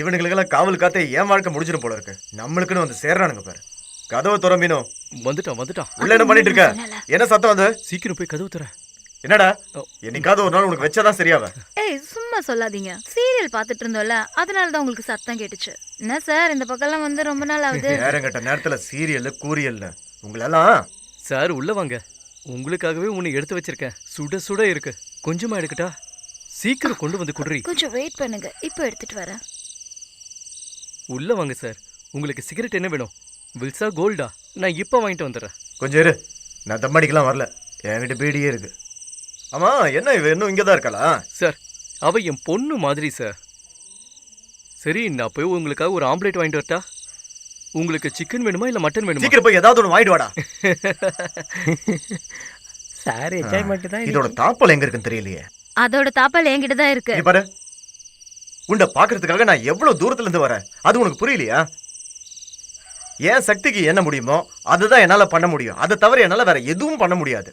இவனுங்களுக்கெல்லாம் காவல் காத்தே என் வாழ்க்கை முடிஞ்சிடும் போல இருக்கு. நம்மளுக்குன்னு வந்து சேர்றானுங்க பாரு. கதவை திறம்பினோம் வந்துட்டான் வந்துட்டான். உள்ள என்ன பண்ணிட்டு இருக்க? என்ன சத்தம் அது? சீக்கிரம் போய் கதவு தர என்னடா? என்னைக்காவது ஒரு நாள் உனக்கு வச்சாதான் சரியாவ. ஏய் சும்மா சொல்லாதீங்க. சீரியல் பார்த்துட்டு இருந்தோம்ல அதனால தான் உங்களுக்கு சத்தம் கேட்டுச்சு. என்ன சார் இந்த பக்கம்லாம் வந்து ரொம்ப நாள் ஆகுது? நேரங்கட்ட நேரத்துல சீரியல் கூரியல்னு. உங்களெல்லாம்? சார் உள்ள வாங்க. உங்களுக்காகவே உன்னை எடுத்து வச்சிருக்கேன். சுட சுட இருக்கு. கொஞ்சமா எடுக்கட்டா? சீக்கிரம் கொண்டு வந்து குடுறி. கொஞ்சம் வெயிட் பண்ணுங்க. இப்போ எடுத்துட்டு வரேன். உள்ள வாங்க சார். உங்களுக்கு சிகரெட் என்ன வேணும்? வில்சா கோல்டா? நான் இப்போ வாங்கிட்டு வந்துடுறேன். கொஞ்சம் இரு. நான் தம்மடிக்கலாம் வரல. என்கிட்ட பீடியே இருக்கு. ஆமா என்ன இவ? இன்னும் இங்கதான் இருக்காளா? சார் அவ என் பொண்ணு மாதிரி சார். சரி நான் போய் உங்களுக்காக ஒரு ஆம்லேட் வாங்கிட்டு வரட்டா? உங்களுக்கு சிக்கன் வேணுமா இல்ல மட்டன் வேணுமா? சீக்கிரம் போய் ஏதாவது ஒன்று வாங்கிட்டு வாடா. சார் என்ஜாய்மெண்ட் தான் இதோட தாப்பல் எங்க இருக்குன்னு தெரியலையே. அதோட தாப்பால் என்கிட்ட தான் இருக்கு பாரு. உன்னை பாக்குறதுக்காக நான் எவ்வளவு தூரத்துல இருந்து வரேன்? அது உனக்கு புரியலையா? என் சக்திக்கு என்ன முடியுமோ அதுதான் என்னால பண்ண முடியும். அதை தவிர என்னால வேற எதுவும் பண்ண முடியாது.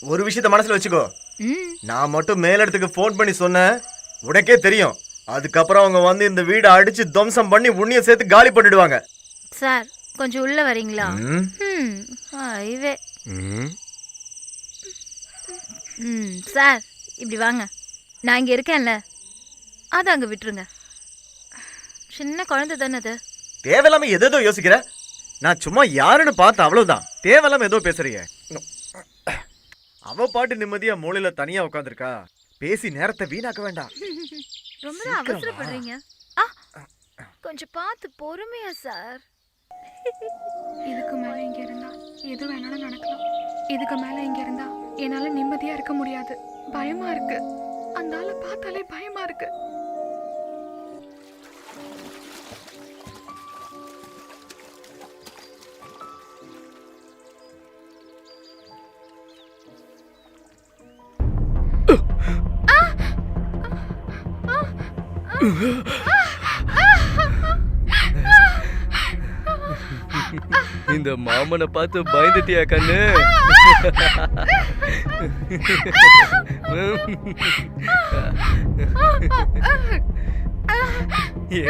ஒரு விஷயத்த மனசுல வச்சுக்கோ. ம். நான் மட்டும் மேலிடத்துக்கு ஃபோன் பண்ணி சொன்னேன். உனக்கே தெரியும். அதுக்கப்புறம் அவங்க வந்து இந்த வீடை அடிச்சு துவம்சம் பண்ணி உன்னைய சேர்த்து காலி பண்ணிடுவாங்க. சார் கொஞ்சம் உள்ள வரீங்களா? சார் இப்படி வாங்க. நான் இங்க இருக்கேன்ல. அதை அங்க விட்டுருங்க. சின்ன குழந்தை தானே அது. தேவையில்லாம எதேதோ யோசிக்கிற? நான் சும்மா யாருன்னு பார்த்த அவ்வளவுதான். தேவையில்லாம ஏதோ பேசுறீங்க. அவ பாட்டு நிம்மதியா மூலையில தனியா உட்காந்துருக்கா பேசி நேரத்தை வீணாக்க வேண்டாம். ரொம்ப. அவசரப்படுறீங்க. ஆ கொஞ்சம் பார்த்து பொறுமையா சார். இதுக்கு மேல இங்க இருந்தா எது வேணாலும் நடக்கலாம். இதுக்கு மேல இங்க இருந்தா என்னால நிம்மதியா இருக்க முடியாது. பயமா இருக்கு. அந்த ஆளை பார்த்தாலே பயமா இருக்கு. இந்த மாமனை பார்த்து பயந்துட்டியா கண்ணு?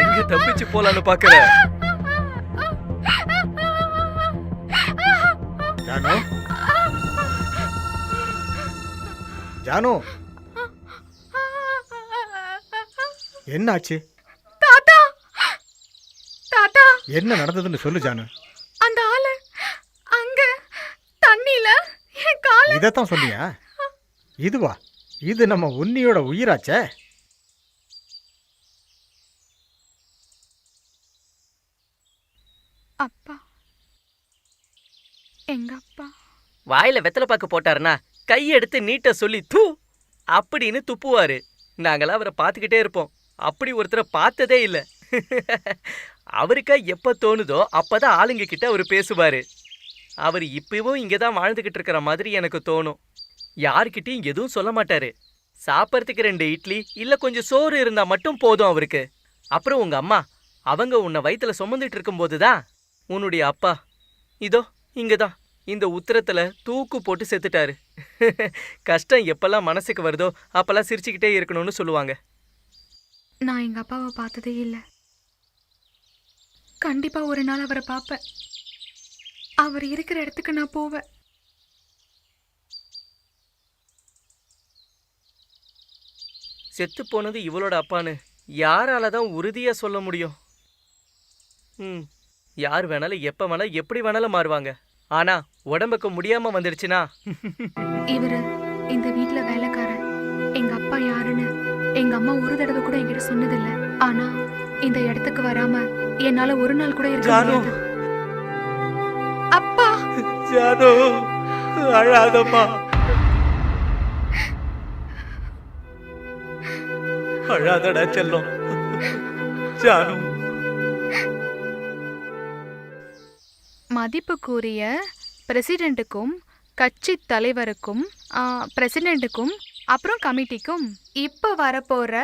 எங்க தப்பிச்சு போலான்னு பாக்குற ஜானு? ஜானு? என்னாச்சு? தாத்தா! தாத்தா! என்ன நடந்ததுன்னு சொல்லு ஜானு. அந்த ஆளு அங்க தண்ணியில என் கால இதைத்தான் சொன்னியா? இதுவா? இது நம்ம உன்னியோட உயிராச்சே. அப்பா. எங்க அப்பா. வாயில வெத்தலை பாக்கு போட்டாருன்னா கையெடுத்து நீட்ட சொல்லி தூ அப்படின்னு துப்புவாரு. நாங்களாம் அவரை பார்த்துக்கிட்டே இருப்போம். அப்படி ஒருத்தரை பார்த்ததே இல்லை. அவருக்கா எப்போ தோணுதோ அப்பதான் ஆளுங்க கிட்ட அவர் பேசுவாரு. அவர் இப்பவும் இங்கே தான் வாழ்ந்துக்கிட்டு இருக்கிற மாதிரி எனக்கு தோணும். யார்கிட்டயும் எதுவும் சொல்ல மாட்டாரு. சாப்பிட்றதுக்கு ரெண்டு இட்லி இல்லை கொஞ்சம் சோறு இருந்தா மட்டும் போதும் அவருக்கு. அப்புறம் உங்க அம்மா அவங்க உன்னை வயிற்றுல சுமந்துட்டு இருக்கும்போது தான் உன்னுடைய அப்பா. இதோ இங்க தான் இந்த உத்தரத்துல தூக்கு போட்டு செத்துட்டாரு. கஷ்டம் எப்பெல்லாம் மனசுக்கு வருதோ அப்பெல்லாம் சிரிச்சுக்கிட்டே இருக்கணும்னு சொல்லுவாங்க. நான் எங்க அப்பாவை பார்த்ததே இல்லை. கண்டிப்பா ஒரு நாள் அவரை பார்ப்பேன். அவர் இருக்கிற இடத்துக்கு நான் போவேன். செத்து போனது இவளோட அப்பான்னு யாரால தான் உறுதியா சொல்ல முடியும்? ம் யார் வேணாலும் எப்ப வேணாலும் எப்படி வேணாலும் மாறுவாங்க. ஆனா உடம்புக்கு முடியாம வந்துடுச்சுன்னா இவரு இந்த வீட்ல வேலைக்காரன் எங்க அப்பா யாருன்னு எங்க அம்மா ஒரு தடவை கூட என்கிட்ட சொன்னதில்ல. ஆனா இந்த இடத்துக்கு வராம என்னால ஒரு நாள் கூட இருக்க. முடியாது? அப்பா! ஜானு அழாதம்மா. அழாதடா செல்லம். ஜானு. மதிப்புக்குரிய பிரசிடெண்ட்டுக்கும் கட்சி தலைவருக்கும் பிரசிடெண்ட்டுக்கும் அப்புறம் கமிட்டிக்கும் இப்போ வரப்போகிற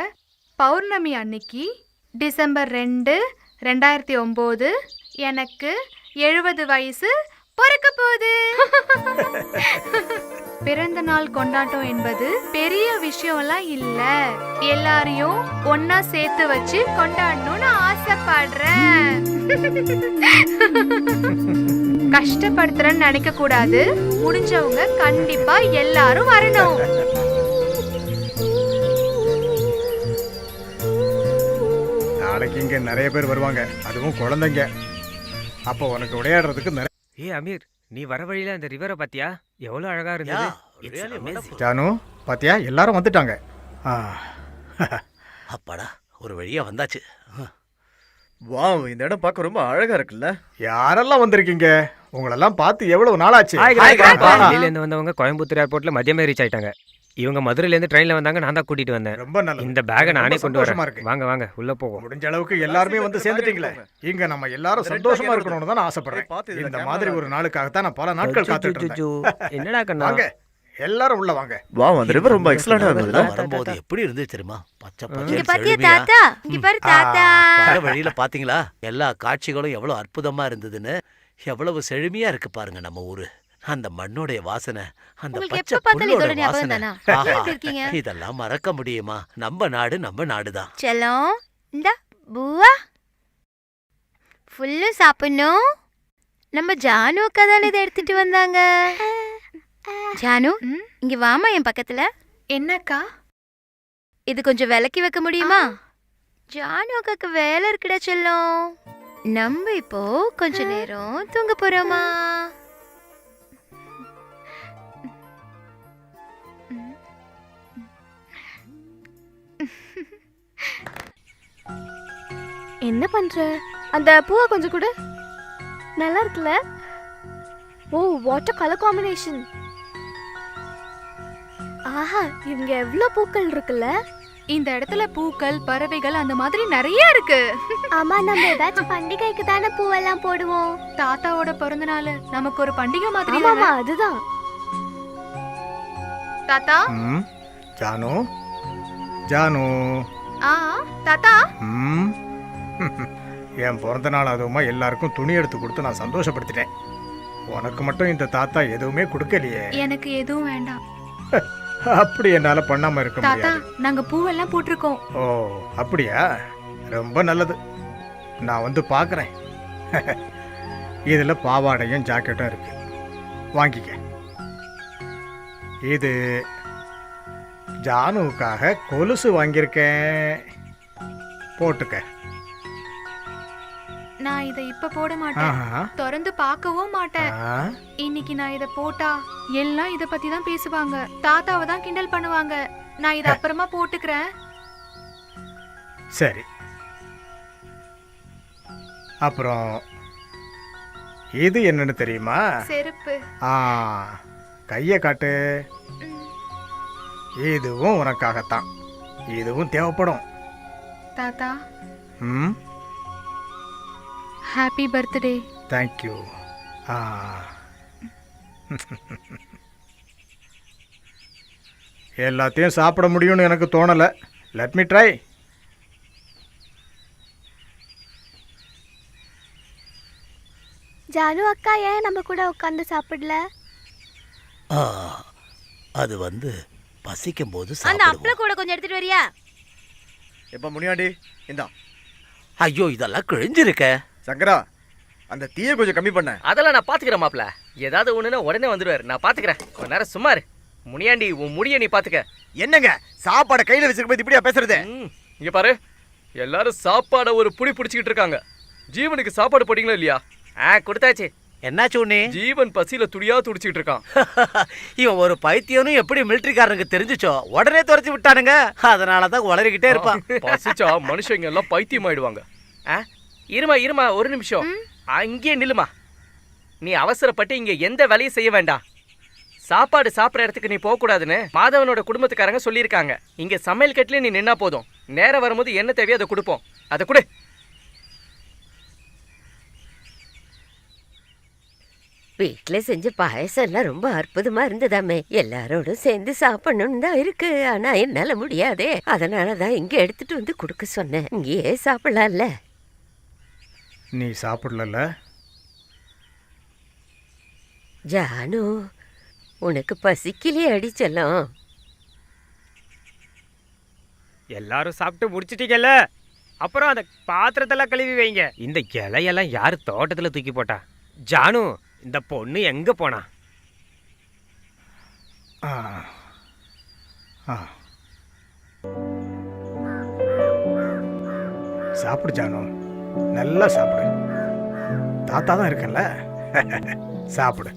பௌர்ணமி அன்னைக்கு டிசம்பர் ரெண்டு ரெண்டாயிரத்தி ஒம்பது எனக்கு எழுபது வயசு பிறக்க போகுது. பிறந்த நாள் கொண்டாட்டம் என்பது பெரிய விஷயம்லாம் இல்ல. எல்லாரையும் ஒன்னா சேர்த்து வச்சு கொண்டாடணும்னு ஆசைப்படுறேன். கஷ்டப்படுத்துறேன்னு நினைக்க கூடாது. முடிஞ்சவங்க கண்டிப்பா எல்லாரும் வரணும். நாளைக்கு இங்க நிறைய பேர் வருவாங்க. அதுவும் குழந்தைங்க. அப்போ உனக்கு விளையாடுறதுக்கு நிறைய ஏய் அமீர் நீ வர வழியில அந்த ரிவரை பாத்தியா? எவ்வளவு அழகா இருந்தது. ஜானு பாத்தியா? எல்லாரும் வந்துட்டாங்க. அப்பாடா ஒரு வழியா வந்தாச்சு. வாவ் இந்த இடம் பார்க்க ரொம்ப அழகா இருக்குல்ல. யாரெல்லாம் வந்திருக்கீங்க? உங்களெல்லாம் பார்த்து எவ்வளவு நாளாச்சு? வந்தவங்க கோயம்புத்தூர் ஏர்போர்ட்ல மதியமே ரீச் ஆயிட்டாங்க. இவங்க மதுரையில இருந்து ட்ரெயின்ல வந்தாங்க நான் தான் கூட்டிட்டு வந்தேன். ரொம்ப நல்லது. இந்த பேக்கை ரொம்ப நானே கொண்டு சந்தோஷமா வரேன் இருக்கு. வாங்க வாங்க உள்ள போவோம். முடிஞ்ச அளவுக்கு எல்லாருமே வந்து சேர்ந்துட்டீங்களே. இங்க நம்ம எல்லாரும் இந்த சந்தோஷமா ரெண்டு இருக்கணும்னு தான் நான் ஆசைப்படுறேன். இந்த மாதிரி ஒரு. நாளுக்காகத்தான் நான் பல நாட்கள் காத்துட்டு என்னடா கண்ணா? வாங்க எல்லாரும் உள்ள வாங்க. வாவ் அந்த ரிவர் ரொம்ப எக்ஸலண்டா இதெல்லாம் வரும்போது எப்படி இருந்துச்சு தெரியுமா? பச்சை இங்க பச்சை பாத்தியா செழுமையா. தாத்தா? இங்க பாரு தாத்தா. வர வழியில பாத்தீங்களா? எல்லா காட்சிகளும் எவ்வளவு அற்புதமா இருந்ததுன்னு. எவ்வளவு செழுமையா இருக்கு பாருங்க நம்ம ஊரு. அந்த மண்ணுடைய வாசனை அந்த பச்சை புல்லோட வாசனை. இதெல்லாம் மறக்க முடியுமா? நம்ம நாடு நம்ம நாடுதான். செல்லம் இந்த பூவா? ஃபுல்லு சாப்பிடணும். நம்ம ஜானு அக்கா தானே இதை எடுத்துட்டு வந்தாங்க. ஜானு? இங்க வாமா என் பக்கத்துல. என்னக்கா? இது கொஞ்சம் விலக்கி வைக்க முடியுமா? ஜானு அக்காக்கு வேலை இருக்குடா செல்லம். நம்ம இப்போ கொஞ்ச நேரம் தூங்க போறோமா? என்ன பண்ற? அந்த பூவை கொஞ்சம் கூட. நல்லா இருக்குல்ல? ஓ வாட்டர் கலர் காம்பினேஷன் ஆஹா இங்க எவ்வளோ பூக்கள் இருக்குல்ல? இந்த இடத்துல பூக்கள் பறவைகள் அந்த மாதிரி நிறைய இருக்கு. ஆமா நம்ம ஏதாச்சும் பண்டிகைக்கு தானே பூவெல்லாம் போடுவோம். தாத்தாவோட பிறந்த நாள். நமக்கு ஒரு பண்டிகை மாதிரி தானே? அதுதான். தாத்தா? ஜானு? ஜானு? ஆ தாத்தா? ம். என் பிறந்த நாள் அதுவுமா எல்லாருக்கும் துணி எடுத்து கொடுத்து நான் சந்தோஷப்படுத்திட்டேன். உனக்கு மட்டும் இந்த தாத்தா எதுவுமே கொடுக்கலையே. எனக்கு எதுவும் வேண்டாம். அப்படி என்னால பண்ணாம இருக்க தாத்தா முடியாது. நாங்க பூவெல்லாம் போட்டிருக்கோம். ஓ அப்படியா? ரொம்ப நல்லது. நான் வந்து பார்க்குறேன் இதில் பாவாடையும் ஜாக்கெட்டும் இருக்கு. வாங்கிக்க. இது ஜானுவுக்காக கொலுசு வாங்கியிருக்கேன். போட்டுக்க. நான் இதை இப்ப போட மாட்டேன். திறந்து பார்க்கவும் மாட்டேன். இன்னைக்கு நான் இத போட்டா எல்லாம் இத பத்தி தான் பேசுவாங்க. தாத்தாவை தான் கிண்டல் பண்ணுவாங்க. நான் இத அப்புறமா போட்டுக்கிறேன். சரி. அப்புறம் இது என்னன்னு தெரியுமா? செருப்பு. ஆ கையை காட்டு. இதுவும் உனக்காகத்தான். இதுவும் தேவைப்படும். தாத்தா. ம்? ஹாப்பி பர்த்டே தேங்க்யூ ஆ எல்லாத்தையும் சாப்பிட முடியும்னு எனக்கு தோணலை. லெட் மீ ட்ரை ஜானு அக்கா ஏன் நம்ம கூட உட்காந்து சாப்பிடல? ஆ, அது வந்து பசிக்கும் போது அந்த சாப்பிடுவோம். அப்பள கூட கொஞ்சம் எடுத்துட்டு வரியா? எப்ப முனியாண்டி இந்தா. ஐயோ இதெல்லாம் கிழிஞ்சிருக்க. சங்கரா அந்த தீயை கொஞ்சம் கம்மி பண்ண. அதெல்லாம் நான் பாத்துக்கிறேன் மாப்ள ஏதாவது ஒண்ணுன்னா உடனே வந்துருவாரு நான் பாத்துக்கிறேன். கொஞ்ச நேரம் சும்மா இரு. முனியாண்டி உன் முடிய நீ பாத்துக்க. என்னங்க? சாப்பாடை கையில வச்சிருக்கும் போது இப்படியா பேசுறது? ம், இங்க பாரு. எல்லாரும் சாப்பாட ஒரு புடி பிடிச்சிக்கிட்டு இருக்காங்க. ஜீவனுக்கு சாப்பாடு போட்டீங்களா இல்லையா? ஆ கொடுத்தாச்சு. என்னாச்சு உன்னே? ஜீவன் பசியில துடியா துடிச்சிட்டு இருக்கான். இவன் ஒரு பைத்தியம்னு எப்படி மிலிட்டரிக்காரனுக்கு தெரிஞ்சுச்சோ உடனே துரத்தி விட்டானுங்க. அதனால தான் உளறிக்கிட்டே இருப்பான். பசிச்சா மனுஷங்க எல்லாம் பைத்தியம் ஆயிடுவாங்க ஆ? இருமா இருமா ஒரு நிமிஷம். அங்கேயே நில்லுமா. நீ அவசரப்பட்டு இங்க எந்த வேலையும் செய்ய வேண்டாம். சாப்பாடு சாப்பிட்ற இடத்துக்கு நீ போகக்கூடாதுன்னு மாதவனோட குடும்பத்துக்காரங்க சொல்லியிருக்காங்க. இங்க சமையல் கட்டிலே நீ நின்னா போதும். நேரம் வரும்போது என்ன தேவையோ அதை கொடுப்போம். அதை கொடு. வீட்ல செஞ்ச பாயசம் எல்லாம் ரொம்ப அற்புதமா இருந்ததாமே. எல்லாரோடும் சேர்ந்து சாப்பிடணும்னு தான் இருக்கு. ஆனா என்னால முடியாதே. அதனால தான் இங்க எடுத்துட்டு வந்து கொடுக்க சொன்னேன். இங்கேயே சாப்பிடலாம்ல. நீ சாப்பிடல ஜானு உனக்கு பசிக்கலையே அடிச்சலாம். எல்லாரும் சாப்பிட்டு முடிச்சிட்டீங்கல்ல? அப்புறம் அந்த பாத்திரத்தெல்லாம் கழுவி வைங்க. இந்த இலையெல்லாம் யார் தோட்டத்தில் தூக்கி போட்டா? ஜானு இந்த பொண்ணு எங்க போனா? ஆ ஆ. சாப்பிடு ஜானு. நல்லா சாப்பிடு. தாத்தா தான் இருக்கேன்ல. சாப்பிடு.